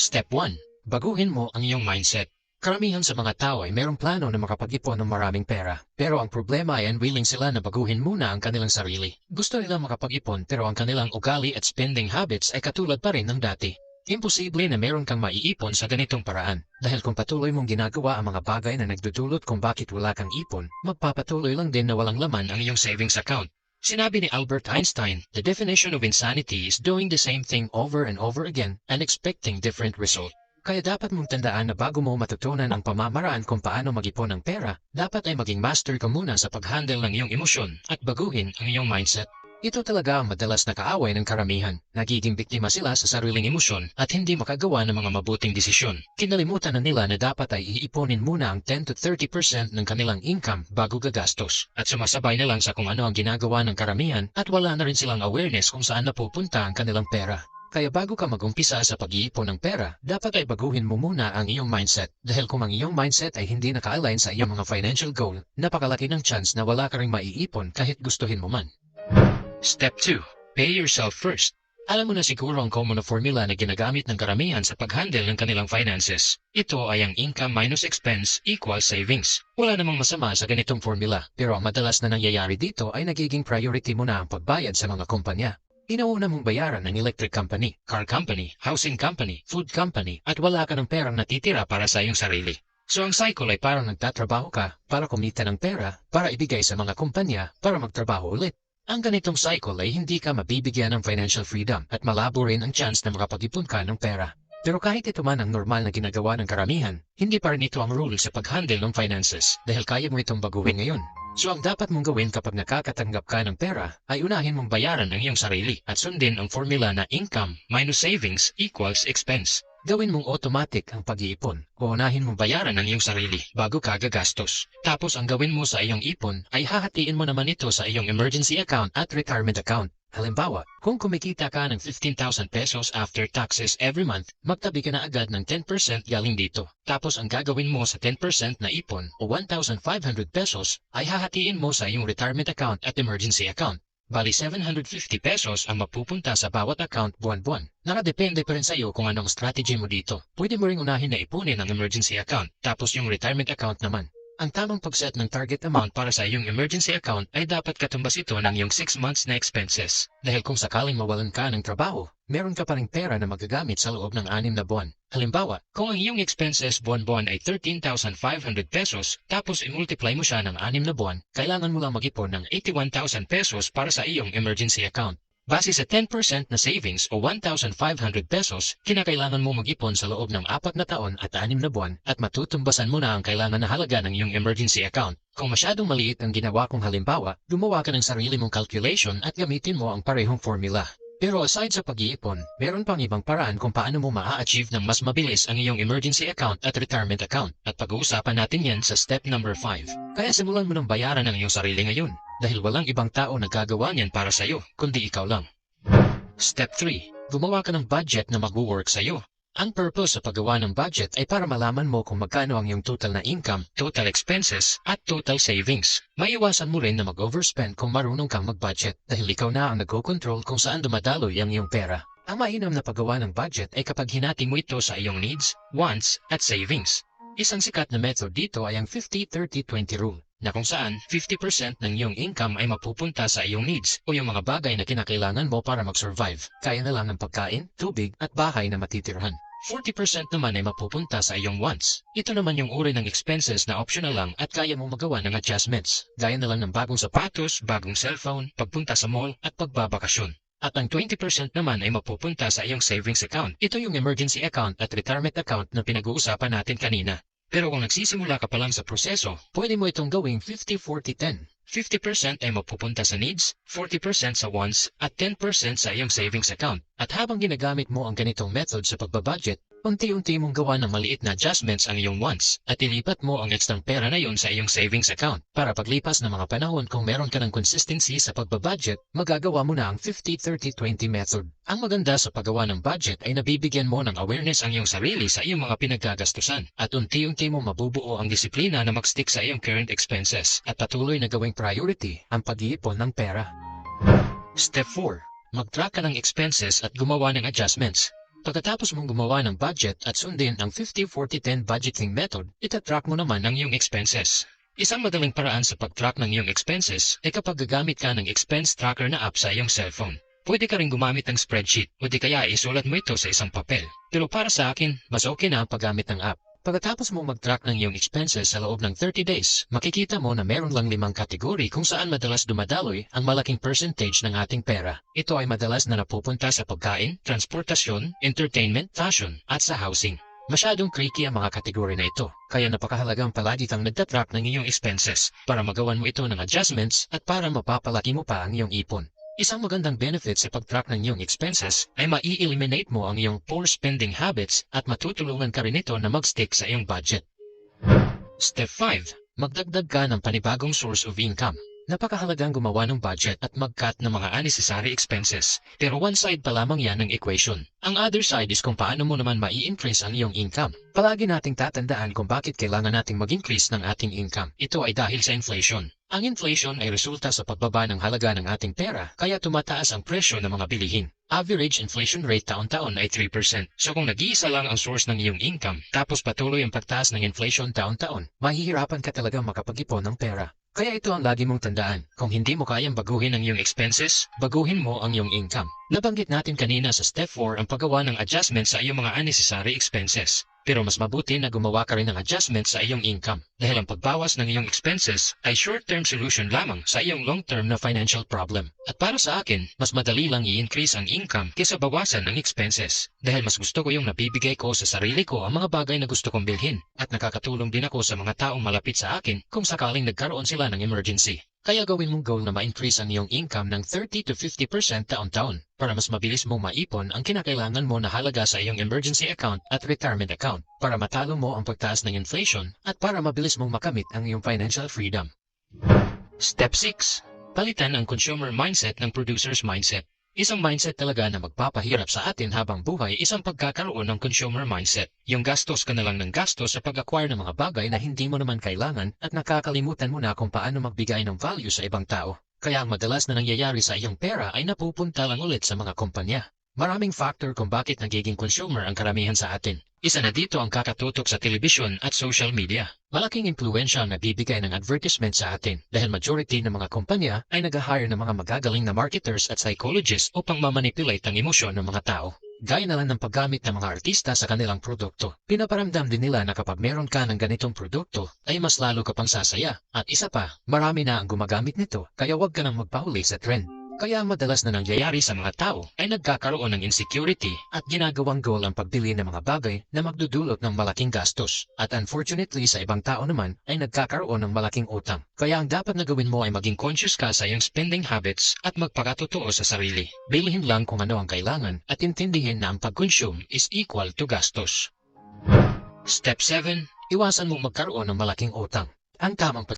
Step 1. Baguhin mo ang iyong mindset. Karamihan sa mga tao ay merong plano na makapag-ipon ng maraming pera. Pero ang problema ay unwilling sila na baguhin muna ang kanilang sarili. Gusto nila makapag-ipon pero ang kanilang ugali at spending habits ay katulad pa rin ng dati. Imposible na meron kang maiipon sa ganitong paraan. Dahil kung patuloy mong ginagawa ang mga bagay na nagdudulot kung bakit wala kang ipon, magpapatuloy lang din na walang laman ang iyong savings account. Sinabi ni Albert Einstein, the definition of insanity is doing the same thing over and over again and expecting different result. Kaya dapat mong tandaan na bago mo matutunan ang pamamaraan kung paano mag-ipon ng pera, dapat ay maging master ka muna sa pag-handle ng iyong emosyon at baguhin ang iyong mindset. Ito talaga ang madalas na kaaway ng karamihan. Nagiging biktima sila sa sariling emosyon at hindi makagawa ng mga mabuting desisyon. Kinalimutan na nila na dapat ay iiponin muna ang 10 to 30% ng kanilang income bago gagastos. At sumasabay na lang sa kung ano ang ginagawa ng karamihan at wala na rin silang awareness kung saan napupunta ang kanilang pera. Kaya bago ka mag-umpisa sa pag-iipon ng pera, dapat ay baguhin mo muna ang iyong mindset. Dahil kung ang iyong mindset ay hindi naka-align sa iyong mga financial goal, napakalaki ng chance na wala ka ring maiipon kahit gustuhin mo man. Step 2. Pay yourself first. Alam mo na siguro ang common na formula na ginagamit ng karamihan sa pag-handle ng kanilang finances. Ito ay ang income minus expense equals savings. Wala namang masama sa ganitong formula, pero ang madalas na nangyayari dito ay nagiging priority mo na ang pagbayad sa mga kumpanya. Inauna mong bayaran ng electric company, car company, housing company, food company, at wala ka ng perang natitira para sa iyong sarili. So ang cycle ay parang nagtatrabaho ka para kumita ng pera, para ibigay sa mga kumpanya, para magtrabaho ulit. Ang ganitong cycle ay hindi ka mabibigyan ng financial freedom at malabo rin ang chance na makapag-ipon ka ng pera. Pero kahit ito man ang normal na ginagawa ng karamihan, hindi pa rin ito ang rule sa pag-handle ng finances dahil kaya mo itong baguhin ngayon. So ang dapat mong gawin kapag nakakatanggap ka ng pera ay unahin mong bayaran ang iyong sarili at sundin ang formula na income minus savings equals expense. Gawin mong automatic ang pag-iipon o unahin mong bayaran ang iyong sarili bago ka gagastos. Tapos ang gawin mo sa iyong ipon ay hahatiin mo naman ito sa iyong emergency account at retirement account. Halimbawa, kung kumikita ka ng 15,000 pesos after taxes every month, magtabi ka na agad ng 10% galing dito. Tapos ang gagawin mo sa 10% na ipon o 1,500 pesos ay hahatiin mo sa iyong retirement account at emergency account. Bali 750 pesos ang mapupunta sa bawat account buwan-buwan. Nakadepende pa rin sa iyo kung anong strategy mo dito. Pwede mo ring unahin na ipunin ang emergency account, tapos yung retirement account naman. Ang tamang pag-set ng target amount para sa iyong emergency account ay dapat katumbas ito ng iyong 6 months na expenses. Dahil kung sakaling mawalan ka ng trabaho, meron ka pa ring pera na magagamit sa loob ng 6 na buwan. Halimbawa, kung ang iyong expenses buwan-buwan ay 13,500 pesos, tapos i-multiply mo siya ng 6 na buwan, kailangan mo lang mag-ipon ng 81,000 pesos para sa iyong emergency account. Base sa 10% na savings o 1,500 pesos, kinakailangan mo mag-ipon sa loob ng 4 na taon at 6 na buwan at matutumbasan mo na ang kailangan na halaga ng iyong emergency account. Kung masyadong maliit ang ginawa kong halimbawa, gumawa ka ng sarili mong calculation at gamitin mo ang parehong formula. Pero aside sa pag-iipon, meron pang ibang paraan kung paano mo maa-achieve ng mas mabilis ang iyong emergency account at retirement account at pag-uusapan natin yan sa step number 5. Kaya simulan mo ng bayaran ang iyong sarili ngayon dahil walang ibang tao na gagawa niyan para sa iyo kundi ikaw lang. Step 3. Gumawa ka ng budget na mag-work sa iyo. Ang purpose sa paggawa ng budget ay para malaman mo kung magkano ang iyong total na income, total expenses, at total savings. Maiwasan mo rin na mag-overspend kung marunong kang mag-budget dahil ikaw na ang nagko-control kung saan dumadaloy ang iyong pera. Ang mainam na paggawa ng budget ay kapag hinati mo ito sa iyong needs, wants, at savings. Isang sikat na method dito ay ang 50-30-20 rule na kung saan 50% ng iyong income ay mapupunta sa iyong needs o yung mga bagay na kinakailangan mo para mag-survive. Kaya na lang ng pagkain, tubig at bahay na matitirhan. 40% naman ay mapupunta sa iyong wants. Ito naman yung uri ng expenses na optional lang at kaya mong magawa ng adjustments. Gaya na lang ng bagong sapatos, bagong cellphone, pagpunta sa mall at pagbabakasyon. At ang 20% naman ay mapupunta sa iyong savings account. Ito yung emergency account at retirement account na pinag-uusapan natin kanina. Pero kung nagsisimula ka pa lang sa proseso, pwede mo itong gawing 50-40-10. 50% ay mapupunta sa needs, 40% sa wants, at 10% sa iyong savings account. At habang ginagamit mo ang ganitong method sa pagbabudget, unti-unti mong gawa ng maliit na adjustments ang iyong wants at ilipat mo ang ekstrang pera na yon sa iyong savings account para paglipas ng mga panahon kung meron ka ng consistency sa pagbabudget, magagawa mo na ang 50-30-20 method. Ang maganda sa paggawa ng budget ay nabibigyan mo ng awareness ang iyong sarili sa iyong mga pinagkagastusan at unti-unti mo mabubuo ang disiplina na magstick sa iyong current expenses at patuloy na gawing priority ang pag-iipon ng pera. Step 4. Mag-track ka ng expenses at gumawa ng adjustments. Pagkatapos mong gumawa ng budget at sundin ang 50-40-10 budgeting method, itatrack mo naman ang iyong expenses. Isang madaling paraan sa pag-track ng iyong expenses ay kapag gagamit ka ng expense tracker na app sa iyong cellphone. Pwede ka rin gumamit ng spreadsheet o di kaya isulat mo ito sa isang papel. Pero para sa akin, mas okay na ang paggamit ng app. Pagkatapos mong mag-track ng iyong expenses sa loob ng 30 days, makikita mo na meron lang limang kategory kung saan madalas dumadaloy ang malaking percentage ng ating pera. Ito ay madalas na napupunta sa pagkain, transportasyon, entertainment, fashion, at sa housing. Masyadong tricky ang mga kategory na ito, kaya napakahalagang palagi kang nagtatrack ng iyong expenses para magawan mo ito ng adjustments at para mapapalaki mo pa ang iyong ipon. Isang magandang benefit sa pag-track ng iyong expenses ay mai-eliminate mo ang iyong poor spending habits at matutulungan ka rin ito na mag-stick sa iyong budget. Step 5. Magdagdag ka ng panibagong source of income. Napakahalagang gumawa ng budget at mag-cut ng mga unnecessary expenses. Pero one side pa lamang yan ng equation. Ang other side is kung paano mo naman mai-increase ang iyong income. Palagi nating tatandaan kung bakit kailangan nating mag-increase ng ating income. Ito ay dahil sa inflation. Ang inflation ay resulta sa pagbaba ng halaga ng ating pera kaya tumataas ang presyo ng mga bilihin. Average inflation rate taon-taon ay 3%. So kung nag-iisa lang ang source ng iyong income tapos patuloy ang pagtaas ng inflation taon-taon, mahihirapan ka talaga makapag-ipon ng pera. Kaya ito ang lagi mong tandaan. Kung hindi mo kayang baguhin ang iyong expenses, baguhin mo ang iyong income. Nabanggit natin kanina sa step 4 ang paggawa ng adjustment sa iyong mga unnecessary expenses. Pero mas mabuti na gumawa ka rin ng adjustment sa iyong income dahil ang pagbawas ng iyong expenses ay short-term solution lamang sa iyong long-term na financial problem. At para sa akin, mas madali lang i-increase ang income kaysa bawasan ang expenses dahil mas gusto ko yung nabibigay ko sa sarili ko ang mga bagay na gusto kong bilhin at nakakatulong din ako sa mga taong malapit sa akin kung sakaling nagkaroon sila ng emergency. Kaya gawin mong goal na ma-increase ang iyong income ng 30 to 50% taon-taon para mas mabilis mong maipon ang kinakailangan mo na halaga sa iyong emergency account at retirement account para matalo mo ang pagtaas ng inflation at para mabilis mong makamit ang iyong financial freedom. Step 6. Palitan ang consumer mindset ng producer's mindset. Isang mindset talaga na magpapahirap sa atin habang buhay isang pagkakaroon ng consumer mindset. Yung gastos ka na lang ng gastos sa pag-acquire ng mga bagay na hindi mo naman kailangan at nakakalimutan mo na kung paano magbigay ng value sa ibang tao. Kaya ang madalas na nangyayari sa iyong pera ay napupunta lang ulit sa mga kumpanya. Maraming factor kung bakit nagiging consumer ang karamihan sa atin. Isa na dito ang kakatutok sa telebisyon at social media. Malaking impluensya ang nabibigay ng advertisement sa atin dahil majority ng mga kumpanya ay nag-hire ng mga magagaling na marketers at psychologists upang mamanipulate ang emosyon ng mga tao. Gaya na lang ng paggamit ng mga artista sa kanilang produkto. Pinaparamdam din nila na kapag meron ka ng ganitong produkto, ay mas lalo ka pang sasaya. At isa pa, marami na ang gumagamit nito, kaya huwag ka nang magpahuli sa trend. Kaya madalas na nangyayari sa mga tao ay nagkakaroon ng insecurity at ginagawang goal ang pagbili ng mga bagay na magdudulot ng malaking gastos. At unfortunately sa ibang tao naman ay nagkakaroon ng malaking utang. Kaya ang dapat na gawin mo ay maging conscious ka sa iyong spending habits at magpakatotoo sa sarili. Bilhin lang kung ano ang kailangan at intindihin na ang pag-consume is equal to gastos. Step 7. Iwasan mong magkaroon ng malaking utang. Ang tamang pag